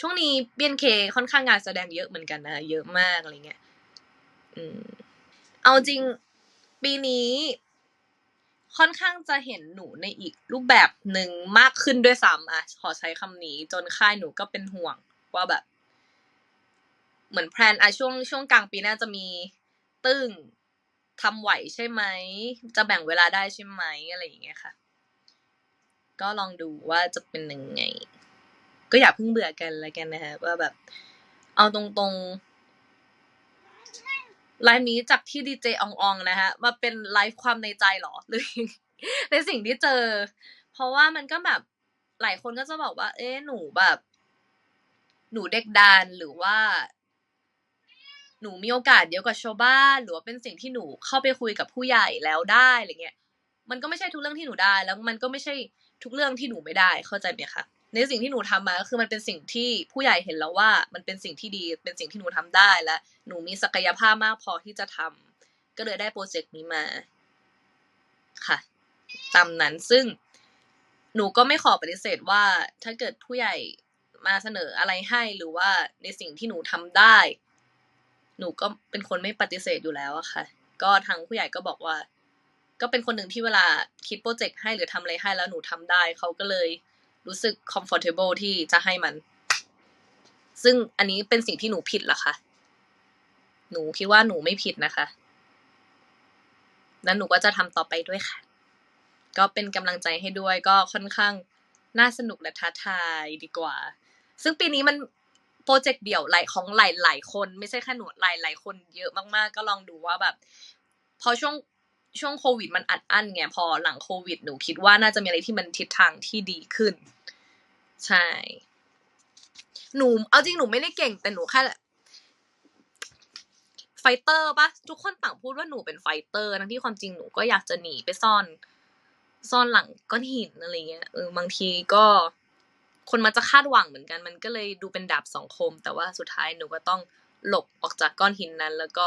ช่วงนี้เบียนเคค่อนข้างงานแสดงเยอะเหมือนกันนะเยอะมากอะไรเงี้ยอืมเอาจริงปีนี้ค่อนข้างจะเห็นหนูในอีกรูปแบบหนึ่งมากขึ้นด้วยซ้ำอะขอใช้คำนี้ จนค่ายหนูก็เป็นห่วงว่าแบบ เหมือนแพลนอะช่วงช่วงกลางปีน้าจะมีตึ้งทำไหวใช่ไหม จะแบ่งเวลาได้ใช่ไหมอะไรอย่างเงี้ยค่ะ ก็ลองดูว่าจะเป็นยังไง ก็อย่าเพิ่งเบื่อกันแล้วกันนะฮะว่าแบบ เอาตรงๆไลฟ์นี้จากที่ดีเจอององนะฮะมาเป็นไลฟ์ความในใจหรอหรือในสิ่งที่เจอ เพราะว่ามันก็แบบหลายคนก็จะบอกว่า เอ๊ะหนูแบบ หนูเด็กดานหรือว่า หนูมีโอกาสเยอะกว่าชาวบ้านหรือว่าเป็นสิ่งที่หนูเข้าไปคุยกับผู้ใหญ่แล้วได้อะไรเงี้ยมันก็ไม่ใช่ทุกเรื่องที่หนูได้ แล้วมันก็ไม่ใช่ทุกเรื่องที่หนูไม่ได้เข้าใจไหมคะ ในสิ่งที่หนูทำมาก็คือมันเป็นสิ่งที่ผู้ใหญ่เห็นแล้วว่า มันเป็นสิ่งที่ดีเป็นสิ่งที่หนูทำได้และหนูมีศักยภาพมากพอที่จะทำก็เลยได้โปรเจกต์นี้มาค่ะ ตามนั้นซึ่งหนูก็ไม่ขอปฏิเสธว่า ถ้าเกิดผู้ใหญ่มาเสนออะไรให้หรือว่าในสิ่งที่หนูทำได้ หนูก็เป็นคนไม่ปฏิเสธอยู่แล้วอะค่ะ ก็ทางผู้ใหญ่ก็บอกว่า ก็เป็นคนหนึ่งที่เวลาคิดโปรเจกต์ให้หรือทำอะไรให้แล้วหนูทำได้เขาก็เลย รู้สึก comfortable ที่จะให้มัน ซึ่งอันนี้เป็นสิ่งที่หนูผิดหรอคะหนูคิดว่าหนูไม่ผิดนะคะนั้นหนูก็จะทำต่อไปด้วยค่ะ ก็เป็นกำลังใจให้ด้วยก็ค่อนข้างน่าสนุกและท้าทายดีกว่า ซึ่งปีนี้มันโปรเจกต์เดี่ยวหลายของหลายหลายคน ไม่ใช่แค่หนูหลายหลายคนเยอะมากๆ ก็ลองดูว่าแบบ พอช่วง ช่วงโควิดมันอัดอั้นไงพอหลังโควิดหนูคิดว่าน่าจะมีอะไรที่มันทิศทางที่ดีขึ้น ใช่ หนูเอาจริงหนูไม่ได้เก่งแต่หนูแค่ไฟเตอร์ปะทุกคนต่างพูดว่าหนูเป็นไฟเตอร์ทั้งที่ความจริงหนูก็อยากจะหนีไปซ่อน ซ่อนหลังก้อนหินอะไรเงี้ยเออบางทีก็ คนมันจะคาดหวังเหมือนกัน มันก็เลยดูเป็นดาบสองคม แต่ว่าสุดท้ายหนูก็ต้องหลบออกจากก้อนหินนั้น แล้วก็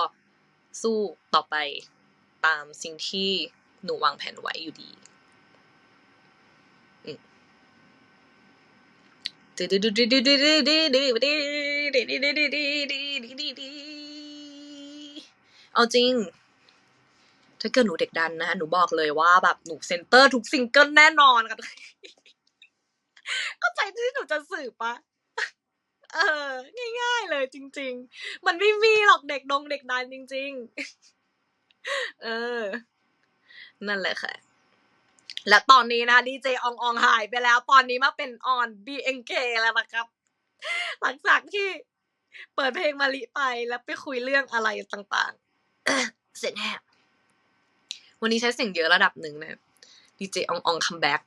สู้ต่อไป ตามสิ่งที่หนูวางแผนไว้อยู่ดีเอาจริง ถ้าเกิดหนูเด็กดันนะหนูบอกเลยว่าแบบหนูเซนเตอร์ทุกซิงเกิลแน่นอนกันก็ใจที่หนูจะสื่อปะเออ ง่าย ๆ เลยจริง ๆ มันไม่มีหรอกเด็กดงเด็กดันจริง ๆ เออ นั่นแหละค่ะ และตอนนี้นะดีเจอองอองหายไปแล้ว ตอนนี้มาเป็นออนบีเอ็นเกแล้วนะครับ หลังจากที่เปิดเพลงมาลิไปแล้วไปคุยเรื่องอะไรต่างๆเสร็จแนบวันนี้ใช้เสียงเยอะระดับหนึ่งนะดีเจอองอองคัมแบ็ก